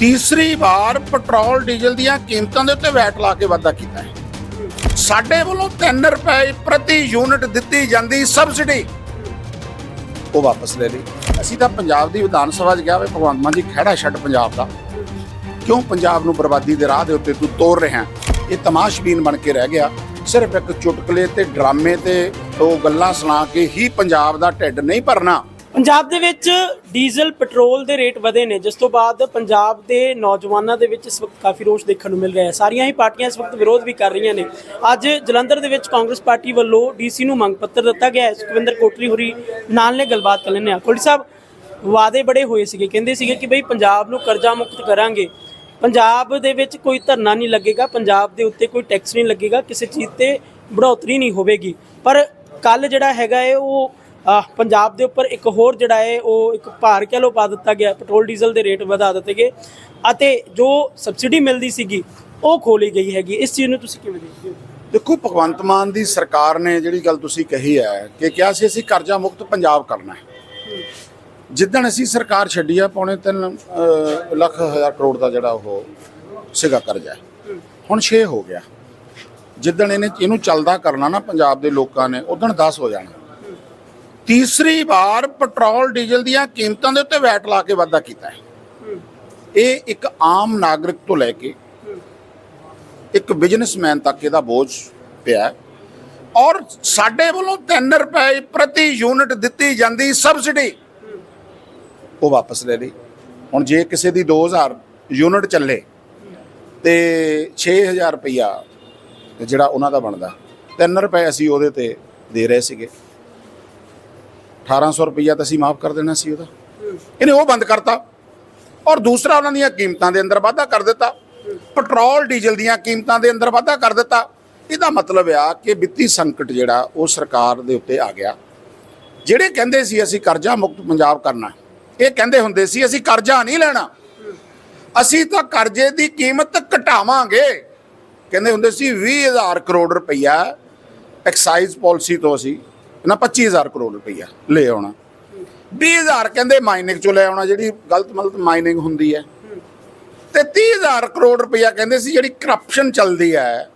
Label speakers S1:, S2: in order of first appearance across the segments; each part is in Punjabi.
S1: ਤੀਸਰੀ ਵਾਰ ਪੈਟਰੋਲ, ਡੀਜ਼ਲ ਦੀਆਂ ਕੀਮਤਾਂ ਦੇ ਉੱਤੇ ਵੈਟ ਲਾ ਕੇ ਵਾਧਾ ਕੀਤਾ ਹੈ। ਸਾਡੇ ਵੱਲੋਂ 3 ਰੁਪਏ ਪ੍ਰਤੀ ਯੂਨਿਟ ਦਿੱਤੀ ਜਾਂਦੀ ਸਬਸਿਡੀ। ਉਹ ਵਾਪਸ ਲੈ ਲਈ। ਅਸੀਂ ਤਾਂ ਪੰਜਾਬ ਦੀ ਵਿਧਾਨ ਸਭਾ 'ਚ ਗਿਆ ਵੇ ਭਗਵੰਤ ਮਾਨ ਜੀ ਖਹਿੜਾ ਛੱਡ ਪੰਜਾਬ ਦਾ। ਕਿਉਂ ਪੰਜਾਬ ਨੂੰ ਬਰਬਾਦੀ ਦੇ ਰਾਹ ਦੇ ਉੱਤੇ ਤੂੰ ਤੋਰ ਰਿਹਾ ਇਹ ਤਮਾਸ਼ਬੀਨ ਬਣ ਕੇ ਰਹਿ ਗਿਆ। ਸਿਰਫ ਇੱਕ ਚੁਟਕਲੇ ਤੇ ਡਰਾਮੇ ਤੇ ਉਹ ਗੱਲਾਂ ਸੁਣਾ ਕੇ ਹੀ ਪੰਜਾਬ ਦਾ ਢਿੱਡ ਨਹੀਂ ਭਰਨਾ।
S2: ਪੰਜਾਬ ਦੇ ਵਿੱਚ ਡੀਜ਼ਲ, ਪੈਟਰੋਲ ਦੇ ਰੇਟ ਵਧੇ ਨੇ, ਜਿਸ ਤੋਂ ਬਾਅਦ ਪੰਜਾਬ ਦੇ ਨੌਜਵਾਨਾਂ ਦੇ ਵਿੱਚ ਇਸ ਵਕਤ ਕਾਫੀ ਰੋਸ਼ ਦੇਖਣ ਨੂੰ ਮਿਲ ਰਿਹਾ ਹੈ। ਸਾਰੀਆਂ ਹੀ ਪਾਰਟੀਆਂ ਇਸ ਵਕਤ ਵਿਰੋਧ ਵੀ ਕਰ ਰਹੀਆਂ ਨੇ। ਅੱਜ ਜਲੰਧਰ ਦੇ ਵਿੱਚ ਕਾਂਗਰਸ ਪਾਰਟੀ ਵੱਲੋਂ ਡੀਸੀ ਨੂੰ ਮੰਗ ਪੱਤਰ ਦਿੱਤਾ ਗਿਆ ਹੈ। ਸੁਖਵਿੰਦਰ ਕੋਟਲੀ ਹੋਰੀ ਨਾਲ ਨੇ ਗੱਲਬਾਤ ਕਰ ਲੈਣੇ ਆ ਕੋਟਲੀ ਸਾਹਿਬ, ਵਾਅਦੇ ਬੜੇ ਹੋਏ ਸੀਗੇ। ਕਹਿੰਦੇ ਸੀਗੇ ਕਿ ਬਈ ਪੰਜਾਬ ਨੂੰ ਕਰਜ਼ਾ ਮੁਕਤ ਕਰਾਂਗੇ। ਪੰਜਾਬ ਦੇ ਵਿੱਚ ਕੋਈ ਧਰਨਾ ਨਹੀਂ ਲੱਗੇਗਾ। ਪੰਜਾਬ ਦੇ ਉੱਤੇ ਕੋਈ ਟੈਕਸ ਨਹੀਂ ਲੱਗੇਗਾ। ਕਿਸੇ ਚੀਜ਼ ਤੇ ਬੜੋਤਰੀ ਨਹੀਂ ਹੋਵੇਗੀ। ਪਰ ਕੱਲ ਜਿਹੜਾ ਹੈਗਾ ਹੈ, ਉਹ ਪੰਜਾਬ ਦੇ ਉੱਪਰ ਇੱਕ ਹੋਰ ਜਿਹੜਾ ਹੈ, ਉਹ ਇੱਕ ਭਾਰ ਕਹਿ ਲੋ ਪਾ ਦਿੱਤਾ ਗਿਆ, ਪੈਟਰੋਲ, ਡੀਜ਼ਲ ਦੇ ਰੇਟ ਵਧਾ ਦਿੱਤੇ ਗਏ ਅਤੇ ਜੋ ਸਬਸਿਡੀ ਮਿਲਦੀ ਸੀਗੀ, ਉਹ ਖੋਲੀ ਗਈ ਹੈਗੀ। ਇਸ ਚੀਜ਼ ਨੂੰ ਤੁਸੀਂ ਕਿਵੇਂ ਦੇਖਦੇ ਹੋ?
S1: ਦੇਖੋ, ਭਗਵੰਤ ਮਾਨ ਦੀ ਸਰਕਾਰ ਨੇ ਜਿਹੜੀ ਗੱਲ ਤੁਸੀਂ ਕਹੀ ਹੈ ਕਿ ਕਿਹਾ ਸੀ ਅਸੀਂ ਕਰਜ਼ਾ ਮੁਕਤ ਪੰਜਾਬ ਕਰਨਾ ਹੈ। ਜਿੱਦਣ ਅਸੀਂ ਸਰਕਾਰ ਛੱਡੀ ਆ, ਪੌਣੇ 3 ਲੱਖ ਹਜ਼ਾਰ ਕਰੋੜ ਦਾ ਜਿਹੜਾ ਉਹ ਸੀਗਾ ਕਰਜ਼ਾ। ਹੁਣ 6 ਹੋ ਗਿਆ। ਜਿੱਦਣ ਇਹਨੇ, ਇਹਨੂੰ ਚੱਲਦਾ ਕਰਨਾ ਨਾ ਪੰਜਾਬ ਦੇ ਲੋਕਾਂ ਨੇ, ਉਦੋਂ 10 ਹੋ ਜਾਣਾ। ਤੀਸਰੀ ਵਾਰ ਪੈਟਰੋਲ ਡੀਜ਼ਲ ਦੀਆਂ ਕੀਮਤਾਂ ਦੇ ਉੱਤੇ ਵੈਟ ਲਾ ਕੇ ਵਾਧਾ ਕੀਤਾ ਹੈ। ਇਹ ਇੱਕ ਆਮ ਨਾਗਰਿਕ ਤੋਂ ਲੈ ਕੇ ਇੱਕ ਬਿਜ਼ਨਸਮੈਨ ਤੱਕ ਇਹਦਾ ਬੋਝ ਪਿਆ। ਔਰ ਸਾਡੇ ਵੱਲੋਂ 3 ਰੁਪਏ ਪ੍ਰਤੀ ਯੂਨਿਟ ਦਿੱਤੀ ਜਾਂਦੀ ਸਬਸਿਡੀ। ਉਹ ਵਾਪਸ ਲੈ ਲਈ। ਹੁਣ ਜੇ ਕਿਸੇ ਦੀ 2000 ਯੂਨਿਟ ਚੱਲੇ ਤੇ 6000 ਰੁਪਇਆ ਜਿਹੜਾ ਉਹਨਾਂ ਦਾ ਬਣਦਾ 3 ਰੁਪਏ ਅਸੀਂ ਉਹਦੇ ਤੇ ਦੇ ਰਹੇ ਸੀਗੇ। 1800 ਰੁਪਈਆ ਤਾਂ ਅਸੀਂ ਮਾਫ ਕਰ ਦੇਣਾ ਸੀ ਉਹਦਾ। ਇਹਨੇ ਉਹ ਬੰਦ ਕਰਤਾ ਔਰ ਦੂਸਰਾ ਉਹਨਾਂ ਦੀਆਂ ਕੀਮਤਾਂ ਦੇ ਅੰਦਰ ਵਾਧਾ ਕਰ ਦਿੱਤਾ। ਪੈਟਰੋਲ, ਡੀਜ਼ਲ ਦੀਆਂ ਕੀਮਤਾਂ ਦੇ ਅੰਦਰ ਵਾਧਾ ਕਰ ਦਿੱਤਾ। ਇਹਦਾ ਮਤਲਬ ਆ ਕਿ ਵਿੱਤੀ ਸੰਕਟ ਜਿਹੜਾ ਉਹ ਸਰਕਾਰ ਦੇ ਉੱਤੇ ਆ ਗਿਆ। ਜਿਹੜੇ ਕਹਿੰਦੇ ਸੀ ਅਸੀਂ ਕਰਜ਼ਾ ਮੁਕਤ ਪੰਜਾਬ ਕਰਨਾ, ਇਹ ਕਹਿੰਦੇ ਹੁੰਦੇ ਸੀ ਅਸੀਂ ਕਰਜ਼ਾ ਨਹੀਂ ਲੈਣਾ। ਅਸੀਂ ਤਾਂ ਕਰਜ਼ੇ ਦੀ ਕੀਮਤ ਘਟਾਵਾਂਗੇ। ਕਹਿੰਦੇ ਹੁੰਦੇ ਸੀ 20000 ਕਰੋੜ ਰੁਪਈਆ ਐਕਸਾਈਜ਼ ਪਾਲਿਸੀ ਤੋਂ ਅਸੀਂ ਨਾ 25000 ਕਰੋੜ ਰੁਪਈਆ ਲੈ ਆਉਣਾ। 20000 ਕਹਿੰਦੇ ਮਾਈਨਿੰਗ ਚੋਂ ਲੈ ਆਉਣਾ, ਜਿਹੜੀ ਗਲਤ ਮਲਤ ਮਾਈਨਿੰਗ ਹੁੰਦੀ ਹੈ। ਤੇ 30000 ਕਰੋੜ ਰੁਪਈਆ ਕਹਿੰਦੇ ਸੀ ਜਿਹੜੀ ਕਰਪਸ਼ਨ ਚੱਲਦੀ ਹੈ,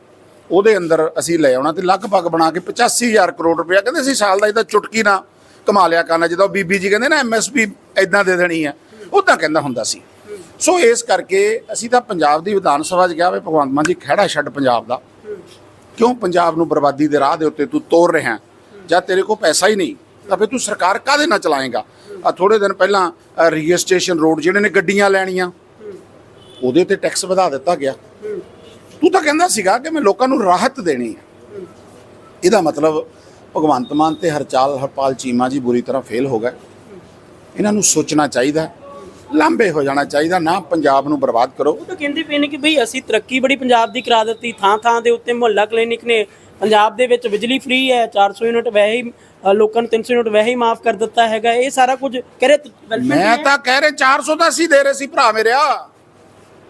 S1: ਉਹਦੇ ਅੰਦਰ ਅਸੀਂ ਲੈ ਆਉਣਾ ਤੇ ਲਗਭਗ ਬਣਾ ਕੇ 85000 ਕਰੋੜ ਰੁਪਇਆ ਕਹਿੰਦੇ ਸੀ ਸਾਲ ਦਾ ਇਹਦਾ ਚੁਟਕੀ ਨਾ ਕਮਾ ਲਿਆ ਕਰਨਾ, ਜਦੋਂ ਬੀਬੀ ਜੀ ਕਹਿੰਦੇ ਨਾ ਐਮਐਸਪੀ ਇਦਾਂ ਦੇ ਦੇਣੀ ਹੈ ਉਦਾਂ ਕਹਿੰਦਾ ਹੁੰਦਾ ਸੀ। ਸੋ ਇਸ ਕਰਕੇ ਅਸੀਂ ਤਾਂ ਪੰਜਾਬ ਦੀ ਵਿਧਾਨ ਸਭਾ 'ਚ ਗਿਆ ਵੀ ਭਗਵੰਤ ਮਾਨ ਜੀ ਖਹਿੜਾ ਛੱਡ ਪੰਜਾਬ ਦਾ। ਕਿਉਂ? ਪੰਜਾਬ ਨੂੰ ਬਰਬਾਦੀ ਦੇ ਰਾਹ ਦੇ ਉੱਤੇ ਤੂੰ ਤੋਰ ਰਿਹਾ। ਜਦ ਤੇਰੇ ਕੋਲ ਪੈਸਾ ਹੀ ਨਹੀਂ, ਤਾਂ ਫਿਰ ਤੂੰ ਸਰਕਾਰ ਕਾਹਦੇ ਨਾਲ ਚਲਾਏਗਾ? ਆ ਥੋੜੇ ਦਿਨ ਪਹਿਲਾਂ ਰਜਿਸਟ੍ਰੇਸ਼ਨ ਰੋਡ ਜਿਹੜੇ ਨੇ ਗੱਡੀਆਂ ਲੈਣੀਆਂ, ਉਹਦੇ ਤੇ ਟੈਕਸ ਵਧਾ ਦਿੱਤਾ ਗਿਆ। ਤੂੰ ਤਾਂ ਕਹਿੰਦਾ ਸੀਗਾ ਕਿ ਮੈਂ ਲੋਕਾਂ ਨੂੰ ਰਾਹਤ ਦੇਣੀ ਹੈ। ਇਹਦਾ ਮਤਲਬ ਭਗਵੰਤ ਮਾਨ ਤੇ ਹਰਚਾਲ ਹਰਪਾਲ ਚੀਮਾ ਜੀ ਬੁਰੀ ਤਰ੍ਹਾਂ ਫੇਲ ਹੋ ਗਏ। ਇਹਨਾਂ ਨੂੰ ਸੋਚਣਾ ਚਾਹੀਦਾ ਲਾਂਬੇ ਹੋ ਜਾਣਾ ਚਾਹੀਦਾ ਨਾ ਪੰਜਾਬ ਨੂੰ ਬਰਬਾਦ ਕਰੋ
S2: ਉਹ ਤਾਂ ਕਹਿੰਦੇ ਪਏ ਨੇ ਕਿ ਬਈ ਅਸੀਂ ਤਰੱਕੀ ਬੜੀ ਪੰਜਾਬ ਦੀ ਕਰਾ ਦਿੱਤੀ ਥਾਂ ਥਾਂ ਦੇ ਉੱਤੇ ਮੁਹੱਲਾ ਕਲੀਨਿਕ ਨੇ ਪੰਜਾਬ ਦੇ ਵਿੱਚ ਬਿਜਲੀ ਫ੍ਰੀ ਹੈ 400 ਯੂਨਿਟ ਵੈਸੇ ਹੀ ਅ, ਲੋਕਾਂ ਨੂੰ 300 ਯੂਨਿਟ ਵੈਸੇ ਹੀ ਮਾਫ ਕਰ ਦਿੱਤਾ ਹੈਗਾ ਇਹ ਸਾਰਾ ਕੁਝ ਕਹ ਰਹੇ development
S1: ਮੈਂ
S2: ਹੀ ਹੈ।
S1: ਤਾਂ ਕਹਿ ਰਿਹਾ 400 ਦਾ ਅਸੀਂ ਦੇ ਰਹੇ ਸੀ ਭਰਾ ਮੇਰਿਆ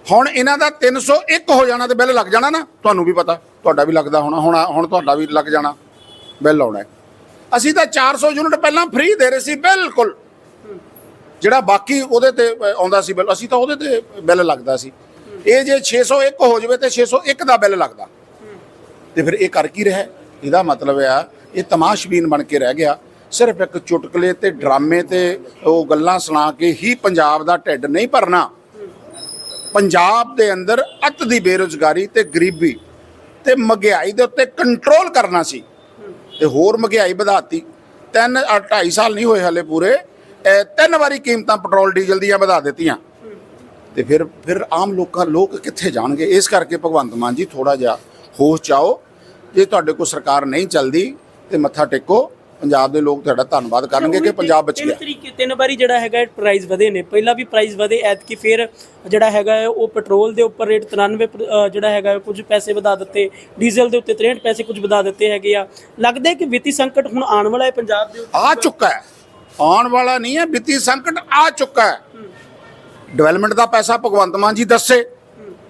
S1: ਹੁਣ ਇਹਨਾਂ ਦਾ 301 ਹੋ ਜਾਣਾ ਤੇ ਬਿੱਲ ਲੱਗ ਜਾਣਾ ਨਾ ਤੁਹਾਨੂੰ ਵੀ ਪਤਾ ਤੁਹਾਡਾ ਵੀ ਲੱਗਦਾ ਹੋਣਾ ਹੁਣ ਹੁਣ ਤੁਹਾਡਾ ਵੀ ਲੱਗ ਜਾਣਾ ਬਿੱਲ ਆਉਣਾ ਹੈ। ਅਸੀਂ ਤਾਂ 400 ਯੂਨਿਟ ਪਹਿਲਾਂ ਫ੍ਰੀ ਦੇ ਰਹੇ ਸੀ ਬਿਲਕੁਲ ਜਿਹੜਾ ਬਾਕੀ ਉਹਦੇ ਤੇ ਆਉਂਦਾ ਸੀ ਬਿੱਲ ਅਸੀਂ ਤਾਂ ਉਹਦੇ ਤੇ ਬਿੱਲ ਲੱਗਦਾ ਸੀ। ਇਹ ਜੇ 601 ਹੋ ਜਾਵੇ ਤੇ 601 ਦਾ ਬਿੱਲ ਲੱਗਦਾ। ਤੇ ਫਿਰ ਇਹ ਕਰ ਕੀ ਰਿਹਾ? ਇਹਦਾ ਮਤਲਬ ਆ ਇਹ ਤਮਾਸ਼ਬੀਨ ਬਣ ਕੇ ਰਹਿ ਗਿਆ। ਸਿਰਫ ਇੱਕ ਚੁਟਕਲੇ ਤੇ ਡਰਾਮੇ ਤੇ ਉਹ ਗੱਲਾਂ ਸੁਣਾ ਕੇ ਹੀ ਪੰਜਾਬ ਦਾ ਢਿੱਡ ਨਹੀਂ ਭਰਨਾ। ਪੰਜਾਬ ਦੇ ਅੰਦਰ ਅੱਤ ਦੀ ਬੇਰੁਜ਼ਗਾਰੀ ਤੇ ਗਰੀਬੀ ਤੇ ਮਹਿੰਗਾਈ ਦੇ ਉੱਤੇ ਕੰਟਰੋਲ ਕਰਨਾ ਸੀ। ਤੇ ਹੋਰ ਮਹਿੰਗਾਈ ਵਧਾਤੀ। ਤਿੰਨ ਅ, ਢਾਈ ਸਾਲ ਨਹੀਂ ਹੋਏ ਹਲੇ ਪੂਰੇ। ਤਿੰਨ ਵਾਰੀ ਕੀਮਤਾਂ ਪੈਟਰੋਲ ਡੀਜ਼ਲ ਦੀਆਂ ਵਧਾ ਦਿੱਤੀਆਂ। ਤੇ ਫਿਰ ਫਿਰ ਆਮ ਲੋਕਾਂ ਲੋਕ ਕਿੱਥੇ ਜਾਣਗੇ? ਇਸ ਕਰਕੇ ਭਗਵੰਤ ਮਾਨ ਜੀ ਥੋੜਾ ਜਿਹਾ ਹੋਸ਼ ਚਾਓ ਜੇ ਤੁਹਾਡੇ ਕੋਲ ਸਰਕਾਰ ਨਹੀਂ ਚੱਲਦੀ ਤੇ ਮੱਥਾ ਟੇਕੋ। ਪੰਜਾਬ ਦੇ ਲੋਕ ਤੁਹਾਡਾ ਧੰਨਵਾਦ ਕਰਨਗੇ ਕਿ ਪੰਜਾਬ ਬਚ ਗਿਆ।
S2: ਤਰੀਕੇ ਤਿੰਨ ਵਾਰੀ ਜਿਹੜਾ ਹੈਗਾ ਪ੍ਰਾਈਸ ਵਧੇ ਨੇ। ਪਹਿਲਾਂ ਵੀ ਪ੍ਰਾਈਸ ਵਧੇ ਐਤਕੀ ਫਿਰ ਜਿਹੜਾ ਹੈਗਾ ਉਹ ਪੈਟਰੋਲ ਦੇ ਉੱਪਰ ਰੇਟ 93 ਪ- ਅ, ਜਿਹੜਾ ਹੈਗਾ ਕੁਝ ਪੈਸੇ ਵਧਾ ਦਿੱਤੇ ਡੀਜ਼ਲ ਦੇ ਉੱਤੇ 63 ਪੈਸੇ ਕੁਝ ਵਧਾ ਦਿੱਤੇ ਹੈਗੇ ਆ। ਲੱਗਦਾ ਕਿ ਵਿੱਤੀ ਸੰਕਟ ਹੁਣ ਆਉਣ ਵਾਲਾ ਹੈ ਪੰਜਾਬ ਦੇ ਉੱਤੇ।
S1: ਆ ਚੁੱਕਾ ਹੈ। ਆਉਣ ਵਾਲਾ ਨਹੀਂ ਹੈ, ਵਿੱਤੀ ਸੰਕਟ ਆ ਚੁੱਕਾ ਹੈ। ਡਿਵੈਲਪਮੈਂਟ ਦਾ ਪੈਸਾ ਭਗਵੰਤ ਮਾਨ ਜੀ ਦੱਸੇ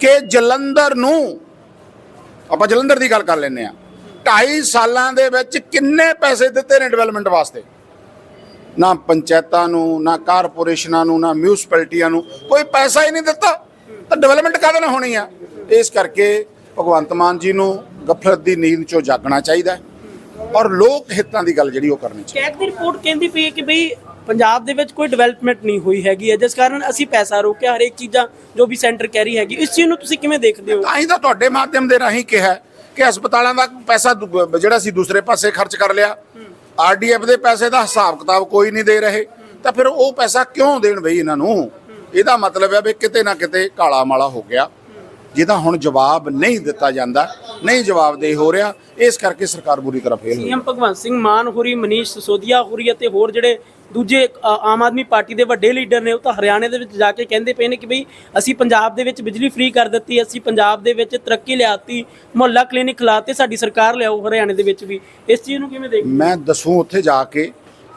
S1: ਕਿ ਜਲੰਧਰ ਨੂੰ ਆਪਾਂ ਜਲੰਧਰ ਦੀ ਗੱਲ ਕਰ ਲੈਂਦੇ ਆ 2.5 ਸਾਲਾਂ ਦੇ ਵਿੱਚ ਕਿੰਨੇ ਪੈਸੇ ਦਿੱਤੇ ਨੇ ਡਿਵੈਲਪਮੈਂਟ ਵਾਸਤੇ? ਨਾ ਪੰਚਾਇਤਾਂ ਨੂੰ, ਨਾ ਕਾਰਪੋਰੇਸ਼ਨਾਂ ਨੂੰ, ਨਾ ਮਿਊਨਿਸਪੈਲਿਟੀਆਂ ਨੂੰ ਕੋਈ ਪੈਸਾ ਹੀ ਨਹੀਂ ਦਿੱਤਾ। ਤਾਂ ਡਿਵੈਲਪਮੈਂਟ ਕਾਹਦੇ ਨਾਲ ਹੋਣੀ ਆ? ਇਸ ਕਰਕੇ ਭਗਵੰਤ ਮਾਨ ਜੀ ਨੂੰ ਗਫਲਤ ਦੀ ਨੀਂਦ ਚੋਂ ਜਾਗਣਾ ਚਾਹੀਦਾ ਹੈ। ਔਰ ਲੋਕ ਹਿੱਤਾਂ ਦੀ ਗੱਲ ਜਿਹੜੀ ਉਹ ਕਰਨੀ ਚਾਹੀਦੀ
S2: ਕੈਗ ਦੀ ਰਿਪੋਰਟ ਕਹਿੰਦੀ ਪਈ ਹੈ ਕਿ ਬਈ ਪੰਜਾਬ ਦੇ ਵਿੱਚ ਕੋਈ ਡਿਵੈਲਪਮੈਂਟ ਨਹੀਂ ਹੋਈ ਹੈਗੀ ਹੈ ਜਿਸ ਕਾਰਨ ਅਸੀਂ ਪੈਸਾ ਰੋਕਿਆ ਹਰੇਕ ਚੀਜ਼ਾਂ ਜੋ ਵੀ ਸੈਂਟਰ ਕਹਿ ਰਹੀ ਹੈਗੀ ਇਸ ਚੀਜ਼ ਨੂੰ ਤੁਸੀਂ ਕਿਵੇਂ ਦੇਖਦੇ ਹੋ?
S1: ਤਾਂ ਹੀ ਤਾਂ ਤੁਹਾਡੇ ਮਾਧਿਅਮ ਦੇ ਰਾਹੀਂ ਕਿਹਾ ਕਿ ਹਸਪਤਾਲਾਂ ਦਾ ਪੈਸਾ ਦੂ- ਜਿਹੜਾ ਸੀ ਦੂਸਰੇ ਪਾਸੇ ਖਰਚ ਕਰ ਲਿਆ। ਆਰਡੀਐਫ ਦੇ ਪੈਸੇ ਦਾ ਹਿਸਾਬ ਕਿਤਾਬ ਕੋਈ ਨਹੀਂ ਦੇ ਰਹੇ। ਤਾਂ ਫਿਰ ਉਹ ਪੈਸਾ ਕਿਉਂ ਦੇਣ ਬਈ ਇਹਨਾਂ ਨੂੰ? ਇਹਦਾ ਮਤਲਬ ਹੈ ਵੀ ਕਿਤੇ ਨਾ ਕਿਤੇ ਕਾਲਾ ਮਾਲਾ ਹੋ ਗਿਆ। ਜਿਹਦਾ ਹੁਣ ਜਵਾਬ ਨਹੀਂ ਦਿੱਤਾ ਜਾਂਦਾ ਨਹੀਂ ਜਵਾਬਦੇਹੀ ਹੋ ਰਿਹਾ ਇਸ ਕਰਕੇ ਸਰਕਾਰ ਬੁਰੀ ਤਰ੍ਹਾਂ ਫੇਲ ਹੋਈ
S2: ਸੀਐਮ ਭਗਵੰਤ ਸਿੰਘ ਮਾਨ ਹੋਰੀ ਮਨੀਸ਼ ਸਿਸੋਦੀਆ ਹੋਰੀ ਅਤੇ ਹੋਰ ਜਿਹੜੇ ਦੂਜੇ ਆਮ ਆਦਮੀ ਪਾਰਟੀ ਦੇ ਵੱਡੇ ਲੀਡਰ ਨੇ ਉਹ ਤਾਂ ਹਰਿਆਣੇ ਦੇ ਵਿੱਚ ਜਾ ਕੇ ਕਹਿੰਦੇ ਪਏ ਨੇ ਕਿ ਬਈ ਅਸੀਂ ਪੰਜਾਬ ਦੇ ਵਿੱਚ ਬਿਜਲੀ ਫ੍ਰੀ ਕਰ ਦਿੱਤੀ ਅਸੀਂ ਪੰਜਾਬ ਦੇ ਵਿੱਚ ਤਰੱਕੀ ਲਿਆਤੀ ਮੁਹੱਲਾ ਕਲੀਨਿਕ ਖਿਲਾਤੇ ਸਾਡੀ ਸਰਕਾਰ ਲਿਆਓ ਹਰਿਆਣੇ ਦੇ ਵਿੱਚ ਵੀ। ਇਸ ਚੀਜ਼ ਨੂੰ ਕਿਵੇਂ ਦੇਖਦੇ
S1: ਮੈਂ ਦੱਸੂ ਉੱਥੇ ਜਾ ਕੇ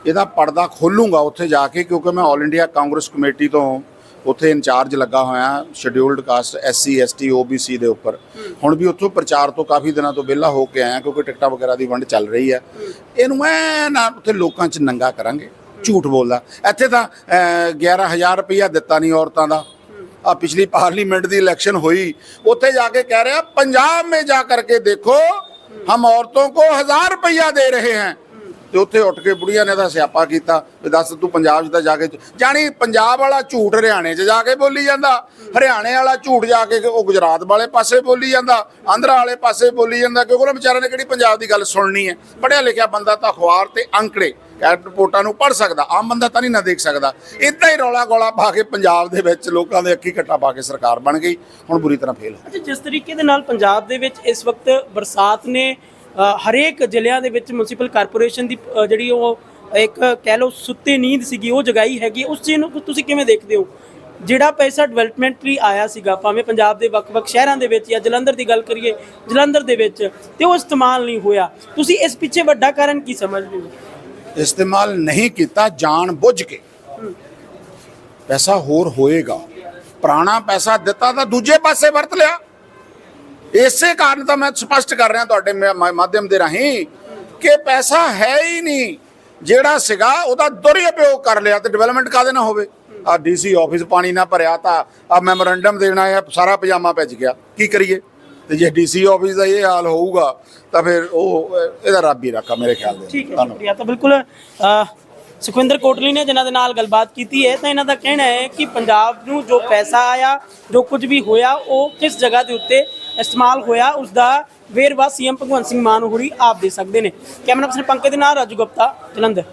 S1: ਇਹਦਾ ਪਰਦਾ ਖੋਲੂੰਗਾ ਉੱਥੇ ਜਾ ਕੇ ਕਿਉਂਕਿ ਮੈਂ ਆਲ ਇੰਡੀਆ ਕਾਂਗਰਸ ਕਮੇਟੀ ਤੋਂ ਉੱਥੇ ਇੰਚਾਰਜ ਲੱਗਾ ਹੋਇਆ scheduled caste SC ST OBC ਦੇ ਉੱਪਰ। ਹੁਣ ਵੀ ਉੱਥੋਂ ਪ੍ਰਚਾਰ ਤੋਂ ਕਾਫੀ ਦਿਨਾਂ ਤੋਂ ਵਿਹਲਾ ਹੋ ਕੇ ਆਇਆ ਕਿਉਂਕਿ ਟਿਕਟਾਂ ਵਗੈਰਾ ਦੀ ਵੰਡ ਚੱਲ ਰਹੀ ਹੈ। ਇਹਨੂੰ ਮੈਂ ਨਾ ਉੱਥੇ ਲੋਕਾਂ 'ਚ ਨੰਗਾ ਕਰਾਂਗੇ ਝੂਠ ਬੋਲਦਾ। ਇੱਥੇ ਤਾਂ 11000 ਰੁਪਇਆ ਦਿੱਤਾ ਨਹੀਂ ਔਰਤਾਂ ਦਾ। ਆ ਪਿਛਲੀ ਪਾਰਲੀਮੈਂਟ ਦੀ ਇਲੈਕਸ਼ਨ ਹੋਈ ਉੱਥੇ ਜਾ ਕੇ ਕਹਿ ਰਿਹਾ ਪੰਜਾਬ ਮੇ ਜਾ ਕਰਕੇ ਦੇਖੋ ਹਮ ਔਰਤੋਂ ਕੋ 1000 ਰੁਪਇਆ ਦੇ ਰਹੇ ਹਾਂ। ਤੇ ਉੱਥੇ ਉੱਠ ਕੇ ਬੁੜੀਆਂ ਨੇ ਤਾਂ ਸਿਆਪਾ ਕੀਤਾ ਵੀ ਦੱਸ ਤੂੰ ਪੰਜਾਬ 'ਚ ਤਾਂ ਜਾ ਕੇ ਜਾਣੀ ਪੰਜਾਬ ਵਾਲਾ ਝੂਠ ਹਰਿਆਣੇ 'ਚ ਜਾ ਕੇ ਬੋਲੀ ਜਾਂਦਾ। ਹਰਿਆਣੇ ਵਾਲਾ ਝੂਠ ਜਾ ਕੇ ਉਹ ਗੁਜਰਾਤ ਵਾਲੇ ਪਾਸੇ ਬੋਲੀ ਜਾਂਦਾ, ਆਂਧਰਾ ਵਾਲੇ ਪਾਸੇ ਬੋਲੀ ਜਾਂਦਾ, ਕਿਉਂਕਿ ਉਹਨਾਂ ਵਿਚਾਰਿਆਂ ਨੇ ਕਿਹੜੀ ਪੰਜਾਬ ਦੀ ਗੱਲ ਸੁਣਨੀ ਹੈ। ਪੜ੍ਹਿਆ ਲਿਖਿਆ ਬੰਦਾ ਤਾਂ ਅਖਬਾਰ ਤੇ ਅੰਕੜੇ ਰਿਪੋਰਟਾਂ ਨੂੰ ਪੜ੍ਹ ਸਕਦਾ, ਆਮ ਬੰਦਾ ਤਾਂ ਨਹੀਂ ਨਾ ਦੇਖ ਸਕਦਾ। ਇਦਾਂ ਹੀ ਰੌਲਾ ਗੋਲਾ ਪਾ ਕੇ ਪੰਜਾਬ ਦੇ ਵਿੱਚ ਲੋਕਾਂ ਦੇ ਅੱਖੀ ਕੱਟਾ ਪਾ ਕੇ ਸਰਕਾਰ ਬਣ ਗਈ, ਹੁਣ ਬੁਰੀ ਤਰ੍ਹਾਂ ਫੇਲ ਹੋ
S2: ਜਿਸ ਤਰੀਕੇ ਦੇ ਨਾਲ ਪੰਜਾਬ ਦੇ ਵਿੱਚ ਇਸ ਵਕਤ ਬਰਸਾਤ ਨੇ ਹਰੇਕ ਜ਼ਿਲ੍ਹਿਆਂ ਦੇ ਵਿੱਚ ਮਿਊਨਿਸਪਲ ਕਾਰਪੋਰੇਸ਼ਨ ਦੀ ਜਿਹੜੀ ਉਹ ਇੱਕ ਕਹਿ ਲਓ ਸੁੱਤੀ ਨੀਂਦ ਸੀਗੀ ਉਹ ਜਗਾਈ ਹੈਗੀ। ਉਸ ਚੀਜ਼ ਨੂੰ ਤੁਸੀਂ ਕਿਵੇਂ ਦੇਖਦੇ ਹੋ? ਜਿਹੜਾ ਪੈਸਾ ਡਿਵੈਲਪਮੈਂਟ ਲਈ ਆਇਆ ਸੀਗਾ ਭਾਵੇਂ ਪੰਜਾਬ ਦੇ ਵੱਖ-ਵੱਖ ਸ਼ਹਿਰਾਂ ਦੇ ਵਿੱਚ ਜਾਂ ਜਲੰਧਰ ਦੀ ਗੱਲ ਕਰੀਏ ਜਲੰਧਰ ਦੇ ਵਿੱਚ ਤੇ ਉਹ ਇਸਤੇਮਾਲ ਨਹੀਂ ਹੋਇਆ। ਤੁਸੀਂ ਇਸ ਪਿੱਛੇ ਵੱਡਾ ਕਾਰਨ ਕੀ ਸਮਝਦੇ ਹੋ?
S1: ਇਸਤੇਮਾਲ ਨਹੀਂ ਕੀਤਾ ਜਾਣ ਬੁੱਝ ਕੇ। ਪੈਸਾ ਹੋਰ ਹੋਏਗਾ। ਪੁਰਾਣਾ ਪੈਸਾ ਦਿੱਤਾ ਤਾਂ ਦੂਜੇ ਪਾਸੇ ਵਰਤ ਲਿਆ। ਇਸੇ ਕਾਰਨ ਤਾਂ ਮੈਂ ਸਪਸ਼ਟ ਕਰ ਰਿਹਾ ਤੁਹਾਡੇ ਮਾਧਿਅਮ ਦੇ ਰਾਹੀਂ ਕਿ ਪੈਸਾ ਹੈ ਹੀ ਨਹੀਂ ਜਿਹੜਾ ਸੀਗਾ ਉਹਦਾ ਦੁਰਉਪਯੋਗ ਕਰ ਲਿਆ ਤੇ ਡਿਵੈਲਪਮੈਂਟ ਕਾਦੇ ਨਾ ਹੋਵੇ? ਆ ਡੀਸੀ ਆਫਿਸ ਪਾਣੀ ਨਾ ਭਰਿਆ ਤਾਂ ਆ ਮੈਮੋਰੰਡਮ ਦੇਣਾ ਹੈ ਸਾਰਾ ਪਜਾਮਾ ਭਿੱਜ ਗਿਆ। ਕੀ ਕਰੀਏ? ਤੇ ਜੇ ਡੀਸੀ ਆਫਿਸ ਦਾ ਇਹ ਹਾਲ ਹੋਊਗਾ ਤਾਂ ਫਿਰ ਉਹ ਇਹਦਾ ਰੱਬ ਹੀ ਰੱਖਾ ਮੇਰੇ ਖਿਆਲ ਦੇ।
S2: ਠੀਕ ਹੈ ਤਾਂ ਬਿਲਕੁਲ ਸੁਖਵਿੰਦਰ ਕੋਟਲੀ ਨੇ ਜਿਨ੍ਹਾਂ ਦੇ ਨਾਲ ਗੱਲਬਾਤ ਕੀਤੀ ਹੈ ਤਾਂ ਇਹਨਾਂ ਦਾ ਕਹਿਣਾ ਹੈ ਕਿ ਪੰਜਾਬ ਨੂੰ ਜੋ ਪੈਸਾ ਆਇਆ ਜੋ ਕੁਝ ਵੀ ਹੋਇਆ ਉਹ ਕਿਸ ਜਗ੍ਹਾ ਦੇ ਉੱਤੇ ਇਸਤੇਮਾਲ ਹੋਇਆ ਉਸ ਦਾ ਵੇਰਵਾ ਸੀਐਮ ਭਗਵੰਤ ਸਿੰਘ ਮਾਨ ਹੋਰੀ ਆਪ ਦੇ ਸਕਦੇ ਨੇ। ਕੈਮਰਾ ਪਰਸਨ ਪੰਕਜ ਦੇ ਨਾਲ ਰਾਜੂ ਗੁਪਤਾ, ਜਲੰਧਰ।